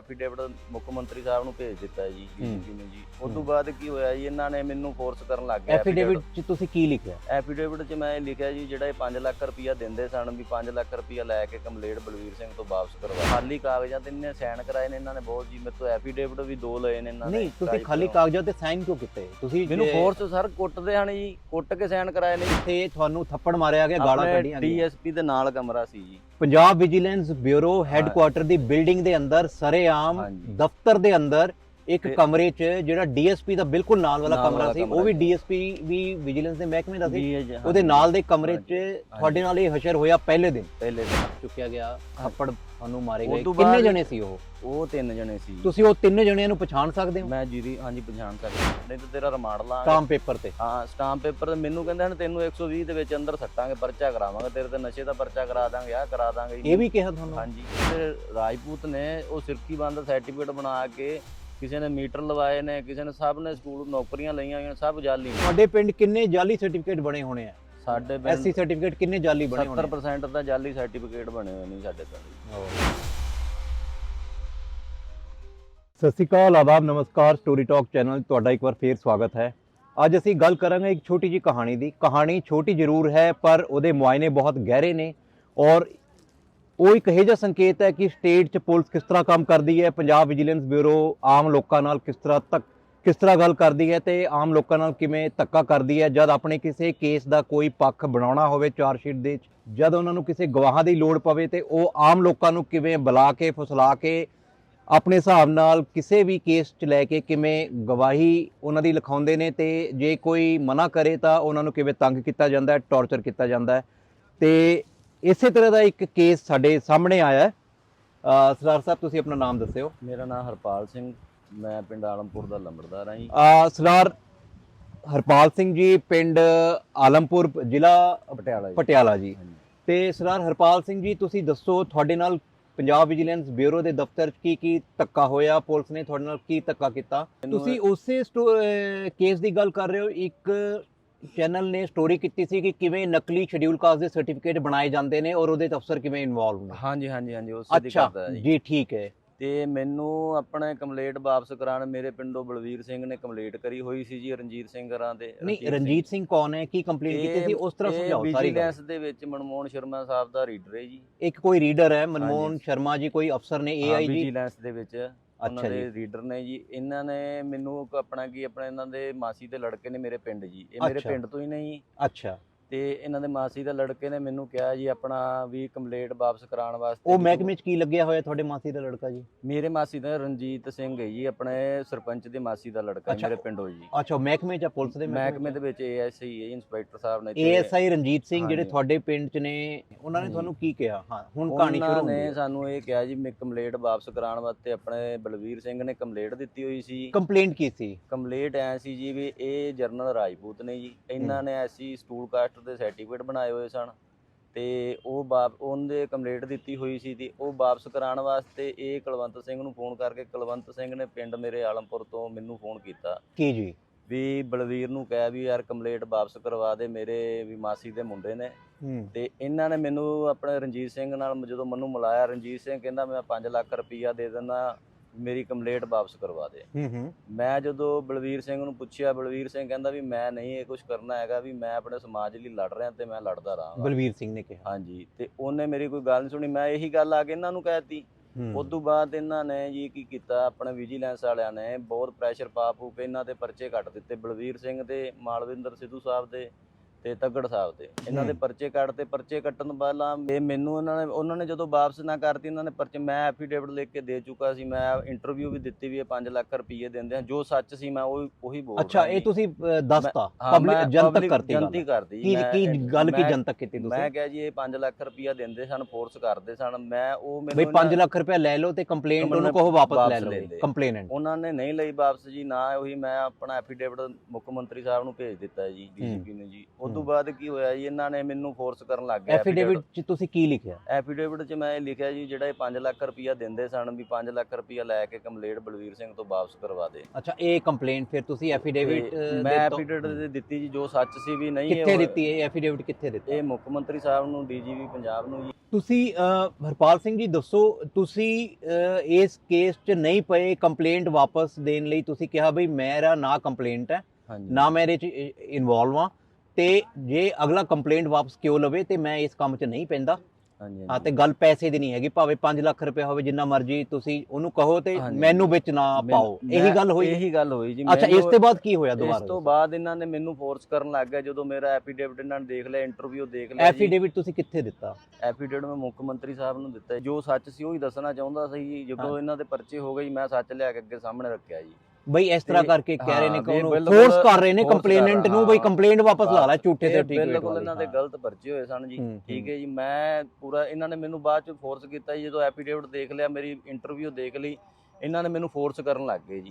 Affidavit ਮੁੱਖ ਮੰਤਰੀ ਸਾਹਿਬ ਨੂੰ ਭੇਜ ਦਿੱਤਾ ਜੀ ਡੀਜੀਪੀ ਨੇ ਜੀ ਉਸ ਤੋਂ ਬਾਅਦ ਕੀ ਹੋਇਆ ਜੀ ਇਹਨਾਂ ਨੇ ਮੈਨੂੰ ਫੋਰਸ ਕਰਨ ਲੱਗ ਗਏ ਐਫੀਡੇਵਿਟ 'ਚ ਤੁਸੀਂ ਕੀ ਲਿਖਿਆ? ਐਫੀਡੇਵਿਟ 'ਚ ਮੈਂ ਇਹ ਲਿਖਿਆ ਜੀ ਜਿਹੜਾ ਇਹ 5 ਲੱਖ ਰੁਪਇਆ ਦਿੰਦੇ ਸਨ ਵੀ 5 ਲੱਖ ਰੁਪਇਆ ਲੈ ਕੇ ਕੰਪਲੀਟ ਬਲਵੀਰ ਸਿੰਘ ਤੋਂ ਵਾਪਸ ਕਰਵਾ। ਖਾਲੀ ਕਾਗਜ਼ਾਂ ਤੇ ਇਹਨੇ ਸਾਈਨ ਕਰਾਏ ਨੇ ਇਹਨਾਂ ਨੇ ਬਹੁਤ ਜੀ ਮੇਰੇ ਤੋਂ ਐਫੀਡੇਵਿਟ ਵੀ ਦੋ ਲਏ ਨੇ ਇਹਨਾਂ ਨੇ ਨਹੀਂ ਤੁਸੀਂ ਖਾਲੀ ਕਾਗਜ਼ਾਂ ਤੇ ਸਾਈਨ ਕਿਉਂ ਕੀਤੇ? ਤੁਸੀਂ ਮੈਨੂੰ ਫੋਰਸ ਸਰ ਕੁੱਟਦੇ ਹਨ ਜੀ ਕੁੱਟ ਕੇ ਸਾਈਨ ਕਰਾਏ ਨੇ। ਇੱਥੇ ਤੁਹਾਨੂੰ ਥੱਪੜ ਮਾਰਿਆ ਗਿਆ ਗਾਲਾਂ ਕੱਢੀਆਂ ਡੀਐਸਪੀ ਦੇ ਨਾਲ ਕਮਰਾ ਸੀ ਜੀ। ਪੰਜਾਬ ਵਿਜੀਲੈਂਸ ਬਿਊਰੋ ਹੈੱਡਕੁਆਟਰ ਦੀ ਬਿਲਡਿੰਗ ਦੇ ਅੰਦਰ ਸਰੇਆਮ। ਦਫ਼ਤਰ ਦੇ ਅੰਦਰ ਇੱਕ ਤੇ- ਕਮਰੇ 'ਚ ਜਿਹੜਾ ਡੀਐਸਪੀ ਦਾ ਬਿਲਕੁਲ ਨਾਲ ਵਾਲਾ ਕਮਰਾ ਸੀ ਉਹ ਵੀ। ਡੀਐਸਪੀ ਵੀ ਵਿਜੀਲੈਂਸ ਦੇ ਮਹਿਕਮੇ ਦਾ ਸੀ। ਉਹਦੇ। ਨਾਲ ਦੇ ਕਮਰੇ 'ਚ। ਤੁਹਾਡੇ ਨਾਲ ਇਹ ਹਸ਼ਰ ਹੋਇਆ ਪਹਿਲੇ ਦਿਨ। ਪਹਿਲੇ ਦਿਨ। ਚੁੱਕਿਆ ਗਿਆ ਥੱਪੜ ਤੁਹਾਨੂੰ ਮਾਰੇ ਗਏ। ਤੋਂ ਕਿੰਨੇ ਜਣੇ ਸੀ ਉਹ? ਉਹ ਤਿੰਨ ਜਣੇ ਸੀ। ਤੁਸੀਂ ਉਹ ਤਿੰਨ ਜਣਿਆਂ ਨੂੰ ਪਛਾਣ ਸਕਦੇ ਹੋ? ਮੈਂ ਜੀਰੀ ਹਾਂਜੀ ਪਛਾਣ ਸਕਦਾ। ਨਹੀਂ ਤਾਂ ਤੇਰਾ ਰਿਮਾਂਡ ਲਾਂਗੇ। ਸਟਾਮ ਪੇਪਰ ਤੇ। ਹਾਂ ਸਟਾਂਪ ਪੇਪਰ ਮੈਨੂੰ ਕਹਿੰਦੇ ਹਨ ਤੈਨੂੰ 120 ਦੇ ਵਿੱਚ ਅੰਦਰ ਸੱਟਾਂਗੇ ਪਰਚਾ ਕਰਾਵਾਂਗੇ ਤੇਰੇ ਤੇ ਨਸ਼ੇ ਦਾ ਪਰਚਾ ਕਰਾ ਦਾਂਗੇ ਆਹ ਕਰਾ ਦਾਂਗੇ। ਇਹ ਵੀ ਕਿਹਾ ਤੁਹਾਨੂੰ? ਹਾਂਜੀ ਤੇ ਰਾਜਪੂਤ ਨੇ ਉਹ ਸਿਰਕੀ ਬੰਦ ਸਰਟੀਫਿਕੇਟ ਬਣਾ ਕੇ ਕਿਸੇ ਨੇ ਮੀਟਰ ਲਵਾਏ ਨੇ ਕਿਸੇ ਨੇ ਸਭ ਨੇ ਸਕੂਲ ਨੌਕਰੀਆਂ ਲਈਆਂ ਹੋਈਆਂ ਸਭ ਜਾਲੀ ਨੇ। ਤੁਹਾਡੇ ਪਿੰਡ ਕਿੰਨੇ ਜਾਲੀ ਸਰਟੀਫਿਕੇਟ ਬਣੇ ਹੋਣੇ ਆ? ਸਾਡੇ ਐਸਸੀ ਸਰਟੀਫਿਕੇਟ ਕਿੰਨੇ ਜਾਲੀ ਬਣੇ ਹੋਣੇ 70% ਤਾਂ ਜਾਲੀ ਸਰਟੀਫਿਕੇਟ ਬਣੇ ਹੋਏ ਨੇ ਸਾਡੇ ਪਿੰਡ ਸਤਿ ਸ਼੍ਰੀ ਅਕਾਲ ਆਦਾਬ ਨਮਸਕਾਰ ਸਟੋਰੀ ਟਾਕ ਚੈਨਲ ਤੁਹਾਡਾ ਇੱਕ ਵਾਰ ਫੇਰ ਸਵਾਗਤ ਹੈ। ਅੱਜ ਅਸੀਂ ਗੱਲ ਕਰਾਂਗੇ ਇੱਕ ਛੋਟੀ ਜੀ ਕਹਾਣੀ ਦੀ। ਕਹਾਣੀ ਛੋਟੀ ਜ਼ਰੂਰ ਹੈ ਪਰ ਉਹਦੇ ਮੁਆਇਨੇ ਬਹੁਤ ਗਹਿਰੇ ਨੇ ਔਰ ਉਹ ਇੱਕ ਇਹੋ ਜਿਹਾ ਸੰਕੇਤ ਹੈ ਕਿ ਸਟੇਟ 'ਚ ਪੁਲਿਸ ਕਿਸ ਤਰ੍ਹਾਂ ਕੰਮ ਕਰਦੀ ਹੈ, ਪੰਜਾਬ ਵਿਜੀਲੈਂਸ ਬਿਊਰੋ ਆਮ ਲੋਕਾਂ ਨਾਲ ਕਿਸ ਤਰ੍ਹਾਂ ਤੱਕ, ਕਿਸ ਤਰ੍ਹਾਂ ਗੱਲ ਕਰਦੀ ਹੈ ਤੇ ਆਮ ਲੋਕਾਂ ਨਾਲ ਕਿਵੇਂ ਧੱਕਾ ਕਰਦੀ ਹੈ, ਜਦ ਆਪਣੇ ਕਿਸੇ ਕੇਸ ਦਾ ਕੋਈ ਪੱਖ ਬਣਾਉਣਾ ਹੋਵੇ ਚਾਰਜ ਸ਼ੀਟ ਦੇ 'ਚ ਜਦ ਉਹਨਾਂ ਨੂੰ ਕਿਸੇ ਗਵਾਹਾਂ ਦੀ ਲੋੜ ਪਵੇ ਤੇ ਉਹ ਆਮ ਲੋਕਾਂ ਨੂੰ ਕਿਵੇਂ ਬੁਲਾ ਕੇ, ਫੁਸਲਾ ਕੇ, ਆਪਣੇ ਹਿਸਾਬ ਨਾਲ ਕਿਸੇ ਵੀ ਕੇਸ 'ਚ ਲੈ ਕੇ ਕਿਵੇਂ ਗਵਾਹੀ ਉਹਨਾਂ ਦੀ ਲਿਖਾਉਂਦੇ ਨੇ ਤੇ ਜੇ ਕੋਈ ਮਨਾ ਕਰੇ ਤਾਂ ਉਹਨਾਂ ਨੂੰ ਕਿਵੇਂ ਤੰਗ ਕੀਤਾ ਜਾਂਦਾ ਹੈ, ਟੌਰਚਰ ਕੀਤਾ ਜਾਂਦਾ ਹੈ ਤੇ ਇਸੇ ਤਰ੍ਹਾਂ ਦਾ ਇੱਕ ਕੇਸ ਸਾਡੇ ਸਾਹਮਣੇ ਆਇਆ ਹੈ। ਸਰਦਾਰ ਸਾਹਿਬ ਤੁਸੀਂ ਆਪਣਾ ਨਾਮ ਦੱਸਿਓ। ਮੇਰਾ ਨਾਮ ਹਰਪਾਲ ਸਿੰਘ ਮੈਂ ਪਿੰਡ ਆਲਮਪੁਰ ਦਾ ਲੰਬੜਦਾਰ ਹਾਂ ਜੀ। ਸਰਦਾਰ ਹਰਪਾਲ ਸਿੰਘ ਜੀ ਪਿੰਡ ਆਲਮਪੁਰ ਜ਼ਿਲ੍ਹਾ ਪਟਿਆਲਾ ਪਟਿਆਲਾ ਜੀ। ਤੇ ਸਰਦਾਰ ਹਰਪਾਲ ਸਿੰਘ ਜੀ ਤੁਸੀਂ ਦੱਸੋ ਤੁਹਾਡੇ ਨਾਲ ਪੰਜਾਬ ਵਿਜੀਲੈਂਸ ਬਿਊਰੋ ਦੇ ਦਫ਼ਤਰ 'ਚ ਕੀ ਕੀ ਧੱਕਾ ਹੋਇਆ? ਪੁਲਿਸ ਨੇ ਤੁਹਾਡੇ ਨਾਲ ਕੀ ਧੱਕਾ ਕੀਤਾ? ਤੁਸੀਂ ਉਸੇ ਕੇਸ ਦੀ ਗੱਲ ਕਰ ਰਹੇ ਹੋ। ਇੱਕ ਚੈਨਲ ਨੇ ਸਟੋਰੀ ਕੀਤੀ ਸੀ ਕਿ ਕਿਵੇਂ ਨਕਲੀ ਸ਼ਡਿਊਲ ਕਾਸਟ ਦੇ ਸਰਟੀਫਿਕੇਟ ਬਣਾਏ ਜਾਂਦੇ ਨੇ ਔਰ ਉਹਦੇ 'ਚ ਅਫਸਰ ਕਿਵੇਂ ਇਨਵੋਲਵ ਨੇ। ਹਾਂਜੀ ਹਾਂਜੀ ਹਾਂਜੀ ਉਸੇ ਦੀ ਅੱਛਾ ਕਰਦਾ ਜੀ। ਜੀ ਠੀਕ ਹੈ। ਤੇ ਮੈਨੂੰ ਆਪਣੇ ਕੰਪਲੀਟ ਵਾਪਸ ਕਰਾਉਣ ਮੇਰੇ ਪਿੰਡੋਂ ਬਲਵੀਰ ਸਿੰਘ ਨੇ ਕੰਪਲੀਟ ਕਰੀ ਹੋਈ ਸੀ ਜੀ ਰਣਜੀਤ ਸਿੰਘ ਰਾਂ ਦੇ ਨਹੀਂ ਰਣਜੀਤ ਸਿੰਘ। ਕੌਣ ਹੈ? ਕੀ ਕੰਪਲੇਂਟ ਕੀਤੀ ਸੀ? ਉਸ ਤਰ੍ਹਾਂ ਸਮਝਾਓ ਸਾਰੀ ਗੱਲ। ਵਿਜੀਲੈਂਸ ਦੇ ਵਿੱਚ ਮਨਮੋਹਨ ਸ਼ਰਮਾ ਸਾਹਿਬ ਦਾ ਰੀਡਰ ਹੈ ਜੀ। ਇੱਕ ਕੋਈ ਰੀਡਰ ਹੈ ਮਨਮੋਹਨ। ਸ਼ਰਮਾ ਜੀ ਕੋਈ ਅਫਸਰ ਨੇ ਏਆਈਜੀ ਵਿਜੀਲੈਂਸ ਦੇ ਵਿੱਚ। ਉਹਨਾਂ ਦੇ ਰੀਡਰ ਨੇ ਜੀ ਇਹਨਾਂ ਨੇ ਮੈਨੂੰ ਆਪਣਾ ਕੀ ਆਪਣਾ ਇਹਨਾਂ ਦੇ ਮਾਸੀ ਦੇ ਲੜਕੇ ਨੇ ਮੇਰੇ ਪਿੰਡ ਜੀ। ਇਹ ਮੇਰੇ। ਪਿੰਡ ਤੋਂ ਹੀ ਨੇ ਜੀ। ਅੱਛਾ। ਤੇ ਇਹਨਾਂ ਦੇ ਮਾਸੀ ਦੇ ਲੜਕੇ ਨੇ ਮੈਨੂੰ ਕਿਹਾ ਜੀ ਆਪਣਾ ਵੀ ਕੰਪਲੀਟ ਵਾਪਸ ਕਰਾਉਣ ਵਾਸਤੇ ਉਹ ਵੀ ਮਹਿਕਮੇ 'ਚ ਕੀ ਲੱਗਿਆ ਹੋਇਆ ਤੁਹਾਡੇ ਮਾਸੀ ਦਾ ਲੜਕਾ ਜੀ? ਮੇਰੇ ਮਾਸੀ ਦਾ ਰਣਜੀਤ ਸਿੰਘ ਹੈ ਜੀ ਆਪਣੇ ਸਰਪੰਚ ਦੇ ਮਾਸੀ ਦਾ ਲੜਕਾ ਅੱਛਾ। ਮੇਰੇ ਪਿੰਡੋਂ ਜੀ। ਅੱਛਾ ਉਹ ਮਹਿਕਮੇ 'ਚ ਆ, ਪੁਲਿਸ ਦੇ ਮਹਿਕਮੇ ਦੇ ਵਿੱਚ ਏਐਸਆਈ ਹੈ ਜੀ, ਇੰਸਪੈਕਟਰ ਸਾਹਿਬ ਨੇ ਤੇ ਏਐਸਆਈ ਰਣਜੀਤ ਸਿੰਘ ਜਿਹੜੇ ਹਾਂਜੀ। ਤੁਹਾਡੇ ਪਿੰਡ 'ਚ ਨੇ ਉਹਨਾਂ ਨੇ ਹਾਂਜੀ। ਤੁਹਾਨੂੰ ਕੀ ਕਿਹਾ? ਹਾਂ ਹੁਣ ਕਹਾਣੀ ਉਹਨਾਂ ਸ਼ੁਰੂ ਨੇ ਹੁੰਦੀ ਹੈ। ਸਾਨੂੰ ਇਹ ਕਿਹਾ ਜੀ ਮੈਂ ਕੰਪਲੀਟ ਵਾਪਸ ਕਰਾਉਣ ਵਾਸਤੇ ਆਪਣੇ ਬਲਵੀਰ ਸਿੰਘ ਨੇ ਕੰਪਲੀਟ ਦਿੱਤੀ ਹੋਈ ਸੀ। ਕੰਪਲੇਂਟ ਕੀ ਸੀ? ਕੰਪਲੀਟ ਐ ਸੀ ਜੀ ਵੀ ਇਹ ਜਰਨਲ ਰਾਜਪੂਤ ਨੇ ਜੀ ਇਹਨਾਂ ਨੇ ਐਸੀ ਸਟੂਲ ਕਾਸਟ ਦੇ ਸਰਟੀਫਿਕੇਟ ਬਣਾਏ ਹੋਏ ਸਨ ਤੇ ਉਹ ਵਾਪ ਉਹਦੇ ਕੰਪਲੀਟ ਦਿੱਤੀ ਹੋਈ ਸੀ ਤੇ ਉਹ ਵਾਪਸ ਕਰਾਉਣ ਵਾਸਤੇ ਇਹ ਕੁਲਵੰਤ ਸਿੰਘ ਨੂੰ ਫੋਨ ਕਰਕੇ ਕੁਲਵੰਤ ਸਿੰਘ ਨੇ ਪਿੰਡ ਮੇਰੇ ਆਲਮਪੁਰ ਤੋਂ ਮੈਨੂੰ ਫੋਨ ਕੀਤਾ। ਕੀ ਜੀ? ਵੀ ਬਲਵੀਰ ਨੂੰ ਕਹਿ ਵੀ ਯਾਰ ਕੰਪਲੀਟ ਵਾਪਸ ਕਰਵਾ ਦੇ ਮੇਰੇ ਵੀ ਮਾਸੀ ਦੇ ਮੁੰਡੇ ਨੇ। ਤੇ ਇਹਨਾਂ ਨੇ ਮੈਨੂੰ ਆਪਣੇ ਰਣਜੀਤ ਸਿੰਘ ਨਾਲ ਜਦੋਂ ਮੈਨੂੰ ਮਿਲਾਇਆ ਰਣਜੀਤ ਸਿੰਘ ਕਹਿੰਦਾ ਮੈਂ 5 ਲੱਖ ਰੁਪਈਆ ਦੇ ਦਿੰਦਾ ਮੇਰੀ ਕੰਪਲੀਟ ਵਾਪਸ ਕਰਵਾ ਦੇ। ਹੂੰ ਹੂੰ। ਮੈਂ ਜਦੋਂ ਬਲਵੀਰ ਸਿੰਘ ਨੂੰ ਪੁੱਛਿਆ ਬਲਵੀਰ ਸਿੰਘ ਕਹਿੰਦਾ ਵੀ ਮੈਂ ਨਹੀਂ ਇਹ ਕੁਝ ਕਰਨਾ ਹੈਗਾ ਵੀ ਮੈਂ ਆਪਣੇ ਸਮਾਜ ਲਈ ਲੜ ਰਿਹਾ ਤੇ ਮੈਂ ਲੜਦਾ ਰਹਾਂਗਾ। ਬਲਵੀਰ ਸਿੰਘ ਨੇ ਕਿਹਾ। ਹਾਂਜੀ ਤੇ ਉਹਨੇ ਮੇਰੀ ਕੋਈ ਗੱਲ ਨਹੀਂ ਸੁਣੀ। ਮੈਂ ਇਹੀ ਗੱਲ ਆ ਕੇ ਇਹਨਾਂ ਨੂੰ ਕਹਿਤੀ। ਉਸ ਤੋਂ ਬਾਅਦ ਇਹਨਾਂ ਨੇ ਜੀ ਕੀ ਕੀਤਾ ਆਪਣੇ ਵਿਜੀਲੈਂਸ ਵਾਲਿਆਂ ਨੇ ਬਹੁਤ ਪ੍ਰੈਸ਼ਰ ਪਾ ਪੂ ਕੇ ਇਹਨਾਂ ਦੇ ਪਰਚੇ ਕੱਟ ਦਿੱਤੇ। ਬਲਵੀਰ ਸਿੰਘ ਦੇ ਮਾਲਵਿੰਦਰ ਸਿੱਧੂ ਸਾਹਿਬ ਦੇ ਤੇ ਤੱਗੜ ਸਾਹਿਬ ਦੇ। ਇਹਨਾਂ ਦੇ। ਪਰਚੇ ਕੱਟਤੇ ਪਰਚੇ ਕੱਟਣ ਤੋਂ ਪਹਿਲਾਂ ਇਹ ਮੈਨੂੰ ਇਹਨਾਂ ਨੇ ਉਹਨਾਂ ਨੇ ਜਦੋਂ ਵਾਪਸ ਨਾ ਕਰਤੀ ਇਹਨਾਂ ਨੇ ਪਰਚੇ ਮੈਂ ਐਫੀਡੇਵਿਟ ਲਿਖ ਕੇ ਦੇ ਚੁੱਕਾ ਸੀ। ਮੈਂ ਇੰਟਰਵਿਊ ਵੀ ਦਿੱਤੀ ਵੀ ਇਹ 5 ਲੱਖ ਰੁਪਏ ਦਿੰਦੇ ਆ। ਜੋ ਸੱਚ ਸੀ ਮੈਂ ਉਹ ਉਹੀ ਬੋਲ ਅੱਛਾ ਇਹ। ਤੁਸੀਂ ਦੱਸਤਾ? ਪਬਲਿਕ ਮੈਂ ਜਨਤਕ ਕਰਤੀ ਜਨਤੀ ਕਰਦੀ ਕੀ ਮੈਂ- ਕੀ ਗੱਲ ਕੀ ਮੈਂ- ਜਨਤਕ ਕੀਤੀ ਮੈਂ ਤੁਸੀਂ ਕਿਹਾ ਜੀ ਇਹ 5 ਲੱਖ ਰੁਪਇਆ ਦਿੰਦੇ ਸਨ ਫੋਰਸ ਕਰਦੇ ਸਨ। ਮੈਂ ਉਹ ਬਈ ਮੈਨੂੰ 5 ਲੱਖ ਰੁਪਏ ਲੈ ਲਓ ਤੇ ਕੰਪਲੇਂਟ ਉਹਨਾਂ ਉਹਨੂੰ ਕਹੋ ਵਾਪਸ ਲੈ ਲਓ। ਕੰਪਲੇਨੈਂਟ ਉਹਨਾਂ ਨੇ ਨਹੀਂ ਲਈ ਵਾਪਸ ਜੀ ਨਾ ਉਹੀ ਮੈਂ ਆਪਣਾ ਐਫੀਡੇਵਿਟ ਮੁੱਖ ਮੰਤਰੀ ਸਾਹਿਬ ਨੂੰ ਭੇਜ ਦਿੱਤਾ ਜੀ ਡੀਜੀਪੀ ਨੇ ਜੀ। ਹੂੰ। ਬਾਅਦ ਕੀ ਹੋਇਆ ਜੀ ਇਹਨਾਂ ਨੇ ਮੈਨੂੰ ਫੋਰਸ ਕਰਨ ਲੱਗ ਗਏ ਐਫੀਡੇਵਿਟ 'ਚ ਤੁਸੀਂ ਕੀ ਲਿਖਿਆ? ਐਫੀਡੇਵਿਟ 'ਚ ਮੈਂ ਇਹ ਲਿਖਿਆ ਜੀ ਜਿਹੜਾ ਇਹ 5 ਲੱਖ ਰੁਪਇਆ ਦਿੰਦੇ ਸਨ ਵੀ 5 ਲੱਖ ਰੁਪਇਆ ਲੈ ਕੇ ਕੰਪਲੀਟ ਬਲਵੀਰ ਸਿੰਘ ਤੋਂ ਵਾਪਸ ਕਰਵਾ ਦੇ। ਅੱਛਾ ਇਹ ਕੰਪਲੇਂਟ ਫਿਰ ਤੁਸੀਂ ਐਫੀਡੇਵਿਟ ਮੈਂ ਐਫੀਡੇਵਿਟ ਦਿੱਤੀ ਜੀ ਜੋ ਸੱਚ ਸੀ ਵੀ ਨਹੀਂ ਕਿੱਥੇ। ਦਿੱਤੀ ਇਹ ਐਫੀਡੇਵਿਟ ਕਿੱਥੇ ਦਿੱਤਾ? ਇਹ ਮੁੱਖ ਮੰਤਰੀ ਸਾਹਿਬ ਨੂੰ ਡੀਜੀਪੀ ਪੰਜਾਬ ਨੂੰ ਜੀ। ਤੁਸੀਂ ਹਰਪਾਲ ਸਿੰਘ ਜੀ ਦੱਸੋ ਤੁਸੀਂ ਇਸ ਕੇਸ 'ਚ ਨਹੀਂ ਪਏ ਕੰਪਲੇਂਟ ਵਾਪਸ ਦੇਣ ਲਈ ਤੁਸੀਂ ਕਿਹਾ ਬਈ ਮੇਰਾ ਨਾ ਕੰਪਲੇਂਟ ਹੈ ਨਾ ਮੈਂ ਇਹਦੇ 'ਚ ਇਨਵੋਲਵ ਹਾਂ। ਤੇ ਜੇ ਅਗਲਾ ਕੰਪਲੇਂਟ ਵਾਪਸ ਕਿਉਂ ਲਵੇ ਤੇ ਮੈਂ ਇਸ ਕੰਮ 'ਚ ਨਹੀਂ ਪੈਂਦਾ। ਹਾਂਜੀ ਹਾਂ ਤੇ ਗੱਲ ਪੈਸੇ ਦੀ ਨਹੀਂ ਹੈਗੀ ਭਾਵੇਂ 5 ਲੱਖ ਰੁਪਏ ਹੋਵੇ ਜਿੰਨਾ ਮਰਜ਼ੀ ਤੁਸੀਂ ਉਹਨੂੰ ਕਹੋ ਤੇ। ਮੈਨੂੰ ਵਿੱਚ ਨਾ ਪਾਓ। ਇਹੀ ਗੱਲ ਹੋਈ। ਇਹੀ ਗੱਲ ਹੋਈ ਜੀ। ਅੱਛਾ ਇਸ ਤੋਂ ਬਾਅਦ ਕੀ ਹੋਇਆ ਇਸ ਦੁਬਾਰਾ ਤੋਂ ਬਾਅਦ ਇਹਨਾਂ ਨੇ ਮੈਨੂੰ ਫੋਰਸ ਕਰਨ ਲੱਗ ਗਿਆ ਜਦੋਂ ਮੇਰਾ ਐਫੀਡੇਵਿਟ ਇਹਨਾਂ ਨੇ ਦੇਖ ਲਿਆ ਇੰਟਰਵਿਊ ਦੇਖ ਲਿਆ ਐਫੀਡੇਵਿਟ ਤੁਸੀਂ ਕਿੱਥੇ ਦਿੱਤਾ? ਐਫੀਡੇਵਿਟ ਮੈਂ ਮੁੱਖ ਮੰਤਰੀ ਸਾਹਿਬ ਨੂੰ ਦਿੱਤਾ ਜੀ। ਸੱਚ ਸੀ ਉਹ ਹੀ ਦੱਸਣਾ ਚਾਹੁੰਦਾ ਸੀ ਜਦੋਂ ਇਹਨਾਂ ਦੇ ਪਰਚੇ ਹੋ ਗਏ ਮੈਂ ਸੱਚ ਲਿਆ ਕੇ ਅੱਗੇ ਸਾਹਮਣੇ ਰੱਖਿਆ ਜੀ। ਬਈ ਇਸ ਤਰ੍ਹਾਂ ਤੇ- ਕਰਕੇ ਕਹਿ ਰਹੇ ਨੇ ਕਿ ਉਹਨੂੰ ਫੋਰਸ ਕਰ ਰਹੇ ਨੇ ਕੰਪਲੇਨੈਂਟ ਨੂੰ ਬਈ। ਕੰਪਲੇਂਟ ਵਾਪਸ ਲਾ ਲੈ ਝੂਠੇ ਇਹ ਸਰਟੀਫਿਕੇਟ ਬਿਲਕੁਲ ਇਹਨਾਂ ਦੇ ਗਲਤ ਪਰਚੇ ਹੋਏ ਸਨ ਜੀ। ਠੀਕ ਹੂੰ। ਜੀ ਮੈਂ ਪੂਰਾ ਇਹਨਾਂ ਨੇ ਮੈਨੂੰ ਬਾਅਦ ਚ ਫੋਰਸ ਕੀਤਾ ਜੀ ਜਦੋਂ ਐਫੀਡੇਵਿਟ ਦੇਖ ਲਿਆ ਮੇਰੀ ਇੰਟਰਵਿਊ ਦੇਖ ਲਈ ਇਹਨਾਂ ਨੇ ਮੈਨੂੰ ਫੋਰਸ ਕਰਨ ਲੱਗ ਗਏ ਜੀ।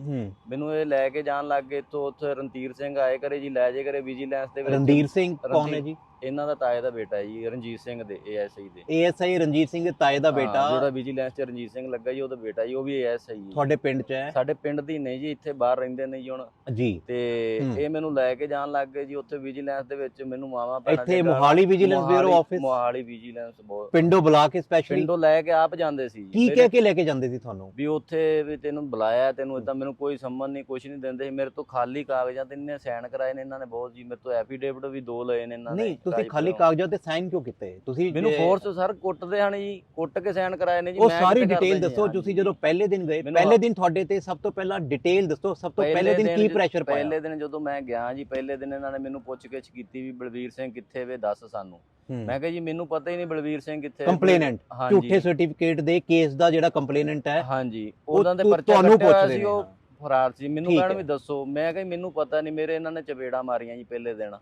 ਮੈਨੂੰ ਇਹ ਲੈ ਕੇ ਜਾਣ ਲੱਗ ਗਏ ਇੱਥੋਂ ਉੱਥੇ ਰਣਧੀਰ ਸਿੰਘ ਆਏ ਕਰੇ ਜੀ ਲੈ ਜੇ ਕਰੇ ਵਿਜੀਲੈਂਸ ਦੇ ਵਿੱਚ। ਰਣਧੀਰ ਸਿੰਘ ਕੌਣ ਹੈ ਜੀ? ਇਹਨਾਂ ਦਾ ਤਾਏ ਦਾ ਬੇਟਾ ਹੈ ਜੀ ਰਣਜੀਤ ਸਿੰਘ ਦੇ ਏਐਸਆਈ ਦੇ। ਏਐਸਆਈ ਰਣਜੀਤ ਸਿੰਘ ਦੇ ਤਾਏ ਦਾ ਹਾਂ, ਬੇਟਾ। ਜਿਹੜਾ ਵਿਜੀਲੈਂਸ ਚ ਰਣਜੀਤ ਸਿੰਘ ਲੱਗਾ ਜੀ ਉਹਦਾ ਬੇਟਾ ਜੀ ਉਹ ਵੀ ਏਐਸਆਈ ਜੀ। ਤੁਹਾਡੇ ਪਿੰਡ 'ਚ ਹੈ? ਸਾਡੇ ਪਿੰਡ ਦੀ ਨਹੀਂ ਜੀ ਇੱਥੇ ਬਾਹਰ ਰਹਿੰਦੇ ਨੇ ਜੀ ਹੁਣ। ਜੀ। ਤੇ ਹੂੰ। ਇਹ ਮੈਨੂੰ ਲੈ ਕੇ ਜਾਣ ਲੱਗ ਗਏ ਜੀ ਉੱਥੇ ਵਿਜੀਲੈਂਸ ਦੇ ਵਿੱਚ ਮੈਨੂੰ ਮਾਵਾ ਇੱਥੇ Mohali vigilance bureau office Mohali vigilance ਬਹੁਤ ਪਿੰਡੋਂ ਬੁਲਾ ਕੇ ਸਪੈਸ਼ਲੀ ਪਿੰਡੋਂ ਲੈ ਕੇ ਆਪ ਜਾਂਦੇ ਸੀ ਜੀ। ਕੀ ਕਹਿ ਕੇ ਲੈ ਕੇ ਜਾਂਦੇ ਸੀ ਤੁਹਾਨੂੰ? ਵੀ ਉੱਥੇ ਵੀ ਤੈਨੂੰ ਬੁਲਾਇਆ ਤੈਨੂੰ ਇਦਾਂ ਮੈਨੂੰ ਕੋਈ ਸੰਮਨ ਨਹੀਂ ਕੁਝ ਨਹੀਂ ਦਿੰਦੇ ਸੀ। ਮੇਰੇ ਤੋਂ ਖਾਲੀ ਕਾਗਜ਼ਾਂ ਤੇ ਇਹਨੇ ਸਾਈਨ ਕਰਾਏ ਨੇ ਇਹਨਾਂ ਨੇ ਬਹੁਤ ਜੀ ਮੇਰੇ ਤੋਂ ਐਫੀਡੇਵਿਟ ਵੀ ਦੋ ਲਏ ਨੇ ਇਹਨਾਂ ਨੇ। ਨਹੀਂ ਤੁਸੀਂ। ਖਾਲੀ ਕਾਗਜ਼ਾਂ ਤੇ ਸਾਈਨ ਕਿਉਂ ਕੀਤੇ ਤੁਸੀਂ ਮੈਨੂੰ ਫੋਰਸ ਸਰ ਕੁੱਟਦੇ ਹਨ ਜੀ ਕੁੱਟ ਕੇ ਸਾਈਨ ਕਰਾਏ ਨੇ ਜੀ ਉਹ ਸਾਰੀ ਡਿਟੇਲ? ਦੱਸੋ। ਤੁਸੀਂ ਜਦੋਂ ਪਹਿਲੇ ਦਿਨ ਗਏ ਪਹਿਲੇ ਦਿਨ ਤੁਹਾਡੇ ਤੇ ਸਭ ਤੋਂ ਪਹਿਲਾਂ ਡਿਟੇਲ ਦੱਸੋ ਸਭ ਤੋਂ ਪਹਿਲੇ ਦਿਨ ਕੀ ਪ੍ਰੈਸ਼ਰ ਪਾਇਆ ਪਹਿਲੇ ਦਿਨ ਜਦੋਂ ਮੈਂ ਗਿਆ ਜੀ ਪਹਿਲੇ ਦਿਨ ਇਹਨਾਂ ਨੇ ਮੈਨੂੰ ਪੁੱਛ-ਗਿੱਛ ਕੀਤੀ ਵੀ ਬਲਵੀਰ ਸਿੰਘ ਕਿੱਥੇ ਵੇ ਦੱਸ ਸਾਨੂੰ ਮੈਂ ਕਿਹਾ ਜੀ ਮੈਨੂੰ ਪਤਾ ਹੀ ਨਹੀਂ ਬਲਵੀਰ ਸਿੰਘ ਕਿੱਥੇ। ਕੰਪਲੇਨੈਂਟ। ਝੂਠੇ ਸਰਟੀਫਿਕੇਟ ਦੇ ਕੇਸ ਦਾ ਜਿਹੜਾ ਕੰਪਲੇਨੈਂਟ ਹੈ ਹਾਂਜੀ ਉਹ ਉਹਨਾਂ ਦੇ ਪਰਚਾ ਤੁਹਾਨੂੰ ਪੁੱਛਦੇ ਸੀ ਉਹ। ਫਰਾਰ ਸੀ ਮੈਨੂੰ ਕਹਿਣ। ਵੀ ਦੱਸੋ ਮੈਂ ਕਿਹਾ ਮੈਨੂੰ ਪਤਾ ਨਹੀਂ ਮੇਰੇ ਇਹਨਾਂ ਨੇ ਚਪੇੜਾ ਮਾਰੀਆਂ ਜੀ ਪਹਿਲੇ ਦਿਨ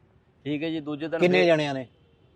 ਠੀਕ ਹੈ ਜੀ ਦੂਜੇ ਦਿਨ ਕਿੰਨੇ ਫਿਰ- ਜਣਿਆਂ ਨੇ?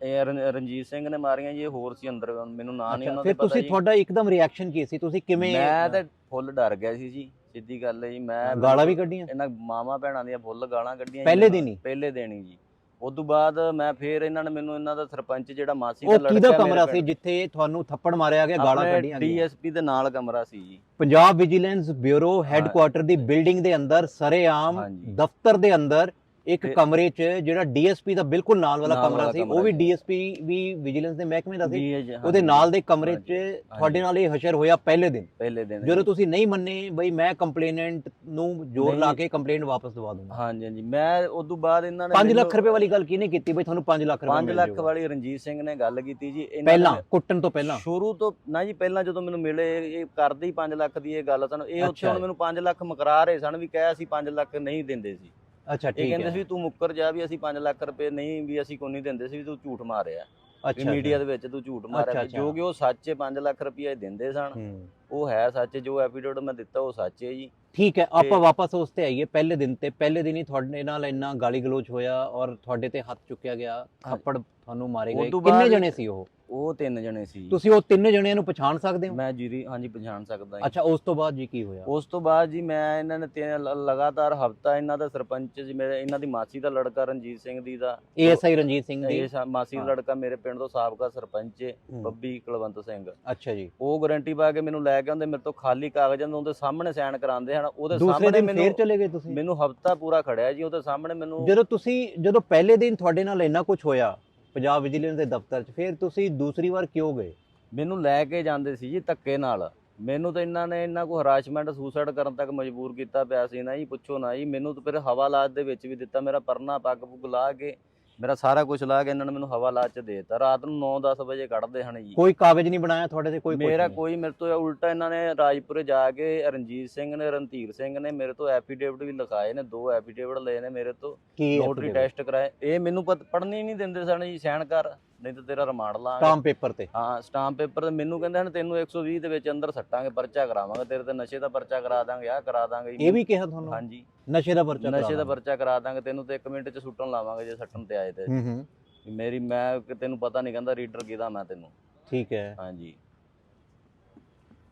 ਇਹ ਰਣਜੀਤ ਸਿੰਘ ਨੇ ਮਾਰੀਆਂ ਜੀ ਇਹ ਹੋਰ ਸੀ ਅੰਦਰ ਮੈਨੂੰ ਨਾਂ ਨਹੀਂ ਅੱਛਾ ਉਹਨਾਂ ਫਿਰ ਦੇ ਪਤਾ ਤੁਸੀਂ ਜੀ। ਤੁਹਾਡਾ ਇੱਕਦਮ ਰਿਐਕਸ਼ਨ ਕੀ ਸੀ? ਤੁਸੀਂ ਕਿਵੇਂ ਮੈਂ ਤਾਂ ਫੁੱਲ ਡਰ ਗਿਆ ਸੀ ਜੀ ਸਿੱਧੀ ਗੱਲ ਹੈ ਜੀ ਮੈਂ ਗਾਲਾਂ ਵੀ ਕੱਢੀਆਂ? ਇਹਨਾਂ ਮਾਮਾ ਭੈਣਾਂ ਦੀਆਂ ਫੁੱਲ ਗਾਲਾਂ ਕੱਢੀਆਂ ਜੀ। ਪਹਿਲੇ। ਦਿਨ ਹੀ? ਪਹਿਲੇ ਦਿਨ ਹੀ ਜੀ। ਉਸ ਤੋਂ ਬਾਅਦ ਮੈਂ ਫੇਰ ਇਹਨਾਂ ਨੇ ਮੈਨੂੰ ਇਹਨਾਂ ਦਾ ਸਰਪੰਚ ਜਿਹੜਾ ਮਾਸੀ ਦਾ ਉਹ ਲੜਕਾ ਕਿਹਦਾ ਮੇਰੇ ਕਮਰਾ ਸੀ ਜਿੱਥੇ ਤੁਹਾਨੂੰ ਥੱਪੜ ਮਾਰਿਆ ਗਿਆ ਗਾਲਾਂ ਕੱਢੀਆਂ ਗਈਆਂ? ਡੀਐਸਪੀ ਦੇ ਨਾਲ ਕਮਰਾ ਸੀ ਜੀ। ਪੰਜਾਬ ਵਿਜੀਲੈਂਸ ਬਿਊਰੋ ਹੈੱਡਕੁਆਟਰ ਦੀ ਬਿਲਡਿੰਗ ਦੇ ਅੰਦਰ ਸਰੇਆਮ ਹਾਂਜੀ। ਦਫ਼ਤਰ ਦੇ ਅੰਦਰ ਇੱਕ ਕਮਰੇ 'ਚ ਜਿਹੜਾ ਡੀਐਸਪੀ ਦਾ ਬਿਲਕੁਲ ਨਾਲ ਵਾਲਾ ਕਮਰਾ ਸੀ ਉਹ ਵੀ। ਡੀਐਸਪੀ ਵੀ ਵਿਜੀਲੈਂਸ ਦੇ ਮਹਿਕਮੇ ਦਾ ਸੀ। ਉਹਦੇ ਨਾਲ ਦੇ ਕਮਰੇ 'ਚ ਤੁਹਾਡੇ ਨਾਲ ਇਹ ਹਸ਼ਰ ਹੋਇਆ ਪਹਿਲੇ ਦਿਨ। ਪਹਿਲੇ ਦਿਨ। ਜਦੋਂ। ਤੁਸੀਂ ਨਹੀਂ ਮੰਨੇ ਬਈ ਮੈਂ ਕੰਪਲੇਨੈਂਟ ਨੂੰ ਜ਼ੋਰ ਲਾ ਕੇ ਕੰਪਲੇਂਟ ਵਾਪਸ ਦਵਾ ਦੂੰਗਾ। ਹਾਂਜੀ ਹਾਂਜੀ। ਮੈਂ ਉਸ ਤੋਂ ਬਾਅਦ ਇਹਨਾਂ ਨੇ 5 ਲੱਖ ਰੁਪਏ ਵਾਲੀ ਗੱਲ ਕਿਹਨੇ ਕੀਤੀ ਬਈ? ਤੁਹਾਨੂੰ 5 ਲੱਖ ਰੁਪਏ 5 ਮਿਲ ਲੱਖ? ਵਾਲੀ ਰਣਜੀਤ ਸਿੰਘ ਨੇ ਗੱਲ ਕੀਤੀ ਜੀ। ਇਹਨਾਂ ਪਹਿਲਾਂ ਕੁੱਟਣ ਤੋਂ ਪਹਿਲਾਂ। ਸ਼ੁਰੂ ਤੋਂ ਨਾ ਜੀ ਪਹਿਲਾਂ ਜਦੋਂ ਮੈਨੂੰ ਮਿਲੇ ਇਹ ਕਰਦੇ ਹੀ 5 ਲੱਖ ਦੀ ਇਹ ਗੱਲ ਸਨ। ਇਹ ਉੱਥੇ। ਹੁਣ ਮੈਨੂੰ 5 ਲੱਖ ਮੁਕਰਾ ਰਹੇ ਸਨ ਵੀ ਕਹਿਆ ਸੀ 5 ਲੱਖ ਨਹੀਂ ਦਿੰਦੇ ਸੀ। ਅੱਛਾ ਇਹ ਠੀਕ ਕਹਿੰਦੇ ਹੈ। ਸੀ ਵੀ ਤੂੰ ਮੁੱਕਰ ਜਾ ਵੀ ਅਸੀਂ 5 ਲੱਖ ਰੁਪਏ ਨਹੀਂ ਵੀ ਅਸੀਂ ਕੋਈ ਨਹੀਂ ਦਿੰਦੇ ਸੀ ਵੀ ਤੂੰ ਝੂਠ ਮਾਰਿਆ ਵੀ ਅੱਛਾ ਮੀਡੀਆ ਦੇ ਵਿੱਚ ਤੂੰ ਝੂਠ ਮਾਰਿਆ ਅੱਛਾ, ਵੀ ਜੋ ਕਿ ਉਹ ਸੱਚ ਹੈ 5 ਲੱਖ ਰੁਪਏ ਦਿੰਦੇ ਸਨ। ਹੂੰ। ਉਹ ਹੈ ਸੱਚ ਜੋ ਐਫੀਡੇਵਿਟ ਮੈਂ ਦਿੱਤਾ ਉਹ ਸੱਚ ਹੈ ਜੀ। ਠੀਕ ਹੈ ਆਪਾਂ ਤੇ- ਵਾਪਸ ਉਸ ਤੇ ਆਈਏ ਪਹਿਲੇ ਦਿਨ ਤੇ ਪਹਿਲੇ ਦਿਨ ਹੀ ਤੁਹਾਡੇ ਨਾਲ ਇੰਨਾ ਗਾਲੀ ਗਲੋਚ ਹੋਇਆ ਔਰ ਤੁਹਾਡੇ ਤੇ ਹੱਥ ਚੁੱਕਿਆ ਗਿਆ ਥੱਪੜ ਤੁਹਾਨੂੰ ਮਾਰੇ ਗਏ। ਕਿੰਨੇ ਜਣੇ ਸੀ ਉਹ? ਉਹ ਤਿੰਨ ਜਣੇ ਸੀ। ਤੁਸੀਂ ਉਹ ਤਿੰਨ ਜਣਿਆਂ ਨੂੰ ਪਛਾਣ ਸਕਦੇ ਹੋ? ਮੈਂ ਜੀਰੀ ਹਾਂਜੀ ਪਛਾਣ ਸਕਦਾ ਜੀ। ਅੱਛਾ ਉਸ ਤੋਂ ਬਾਅਦ ਜੀ ਕੀ ਹੋਇਆ? ਉਸ ਤੋਂ ਬਾਅਦ ਜੀ ਮੈਂ ਇਹਨਾਂ ਨੇ ਤਿੰਨ ਲ- ਲਗਾਤਾਰ ਹਫਤਾ ਇਹਨਾਂ ਦਾ ਸਰਪੰਚ ਜੀ ਮੇਰੇ ਇਹਨਾਂ ਦੀ ਮਾਸੀ ਦਾ ਲੜਕਾ ਰਣਜੀਤ ਸਿੰਘ ਦੀ ਦਾ। ਏਐਸਆਈ ਰਣਜੀਤ ਸਿੰਘ ਦੀ। ਇਹ ਸਾ- ਮਾਸੀ ਦਾ ਹਾਂ। ਲੜਕਾ ਮੇਰੇ ਪਿੰਡ ਤੋਂ ਸਾਬਕਾ ਸਰਪੰਚ ਹੂੰ। ਬੱਬੀ ਕੁਲਵੰਤ ਸਿੰਘ। ਅੱਛਾ ਜੀ। ਉਹ ਗਾਰੰਟੀ ਪਾ ਕੇ ਮੈਨੂੰ ਲੈ ਕੇ ਆਉਂਦੇ ਮੇਰੇ ਤੋਂ ਖਾਲੀ ਕਾਗਜ਼ਾਂ ਦੇ ਉਹਦੇ ਸਾਹਮਣੇ ਸਾਈਨ ਕਰਾਉਂਦੇ ਹਨ। ਉਹਦੇ ਦੂਸਰੇ ਸਾਹਮਣੇ ਦਿਨ ਫੇਰ ਮੈਨੂੰ ਚਲੇ ਗਏ ਤੁਸੀਂ? ਮੈਨੂੰ ਹਫਤਾ ਪੂਰਾ ਖੜਿਆ ਜੀ ਉਹਦੇ ਸਾਹਮਣੇ ਮੈਨੂੰ ਜਦੋਂ ਤੁਸੀਂ ਜਦੋਂ ਪਹਿਲੇ ਦਿਨ ਤੁਹਾਡੇ ਨਾਲ ਇੰਨਾ ਕੁਝ ਹੋਇਆ ਪੰਜਾਬ ਵਿਜੀਲੈਂਸ ਦੇ ਦਫ਼ਤਰ 'ਚ। ਫਿਰ ਤੁਸੀਂ ਦੂਸਰੀ ਵਾਰ ਕਿਉਂ ਗਏ? ਮੈਨੂੰ ਲੈ ਕੇ ਜਾਂਦੇ ਸੀ ਜੀ ਧੱਕੇ ਨਾਲ। ਮੈਨੂੰ ਤਾਂ ਇਹਨਾਂ ਨੇ ਇਹਨਾਂ ਕੋ ਹਰਾਸਮੈਂਟ, ਸੁਸਾਈਡ ਕਰਨ ਤੱਕ ਮਜਬੂਰ ਕੀਤਾ ਪਿਆ ਸੀ, ਨਾ ਜੀ ਪੁੱਛੋ ਨਾ ਜੀ। ਮੈਨੂੰ ਤਾਂ ਫਿਰ ਹਵਾਲਾਤ ਦੇ ਵਿੱਚ ਵੀ ਦਿੱਤਾ, ਮੇਰਾ ਪਰਨਾ ਪੱਗ ਪੁੱਗ ਲਾ ਕੇ ਮੇਰਾ ਸਾਰਾ ਕੁਝ ਲਾ ਕੇ ਇਹਨਾਂ ਨੇ ਮੈਨੂੰ ਹਵਾਲਾਤ ਚ ਦੇ ਦਿੱਤਾ। ਰਾਤ ਨੂੰ 9-10 ਵਜੇ ਕੱਢਦੇ ਹਨ ਜੀ। ਕੋਈ ਕਾਗਜ਼ ਨਹੀਂ ਬਣਾਇਆ ਤੁਹਾਡੇ ਤੇ ਕੋਈ ਕੁਛ ਮੇਰਾ ਨਹੀਂ? ਕੋਈ ਮੇਰੇ ਤੋਂ ਉਲਟਾ ਇਹਨਾਂ ਨੇ ਰਾਜਪੁਰੇ ਜਾ ਕੇ ਰਣਜੀਤ ਸਿੰਘ ਨੇ ਰਣਧੀਰ ਸਿੰਘ ਨੇ ਮੇਰੇ ਤੋਂ ਐਫੀਡੇਵਿਟ ਵੀ ਲਿਖਾਏ ਨੇ ਦੋ ਐਫੀਡੇਵਿਟ ਲਏ ਨੇ ਮੇਰੇ ਤੋਂ। ਕੀ ਨੋਟਰੀ ਟੈਸਟ ਕਰਾਏ। ਇਹ ਮੈਨੂੰ ਪੜ੍ਹਨੀ ਨਹੀਂ ਦਿੰਦੇ ਸਨ ਜੀ ਸਾਈਨ ਕਰ। ਨਹੀਂ ਤਾਂ ਤੇਰਾ ਰਿਮਾਂਡ ਲਾਂਗੇ। ਸਟਾਂਪ ਪੇਪਰ ਤੇ। ਹਾਂ ਸਟਾਂਪ ਪੇਪਰ ਤੇ ਮੈਨੂੰ ਕਹਿੰਦੇ ਹਨ ਤੈਨੂੰ 120 ਦੇ ਵਿੱਚ ਅੰਦਰ ਸੱਟਾਂਗੇ ਪਰਚਾ ਕਰਾਵਾਂਗੇ ਤੇਰੇ ਤੇ ਨਸ਼ੇ ਦਾ ਪਰਚਾ ਕਰਾ ਦਾਂਗੇ ਆਹ ਕਰਾ ਦਾਂਗੇ। ਇਹ ਵੀ ਕਿਹਾ ਤੁਹਾਨੂੰ? ਹਾਂਜੀ। ਨਸ਼ੇ ਦਾ ਪਰਚਾ ਨਸ਼ੇ ਦਾ। ਪਰਚਾ ਕਰਾ ਦਾਂਗੇ ਤੈਨੂੰ ਤੇ 1 ਮਿੰਟ ਚ ਸੁੱਟਣ ਲਾਵਾਂਗੇ ਜੇ ਸੱਟਣ ਤੇ ਆਏ ਤੇ। ਹੂੰ ਹੂੰ। ਮੇਰੀ ਮੈਂ ਕਿ ਤੈਨੂੰ ਪਤਾ ਨਹੀਂ ਕਹਿੰਦਾ ਰੀਡਰ ਕਿਹਦਾ ਮੈਂ ਤੈਨੂੰ। ਠੀਕ ਹੈ। ਹਾਂਜੀ।